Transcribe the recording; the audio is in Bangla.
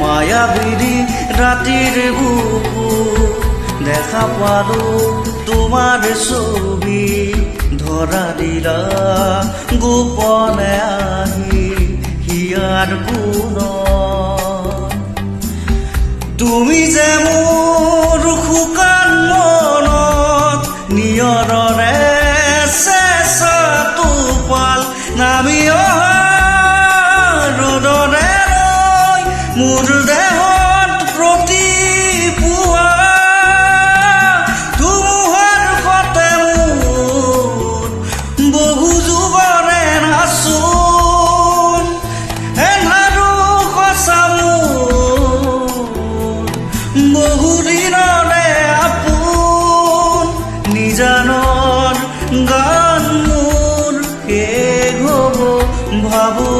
মায়াবিনী ৰাতিৰ বুকু দেখা পালো তোমাৰ ছবি ধৰা দিলা গোপনে আহি হিয়াৰ কোন তুমি যে মোৰ শুকান মনত নিয়ৰৰে চেঁচা টোপাল নামি দেহত প্ৰতিপুৱা ধুমুহাৰ সতে মোৰ বহু যুগৰে নাচোন আপোন। নিজানৰ গান মোৰ ভাবো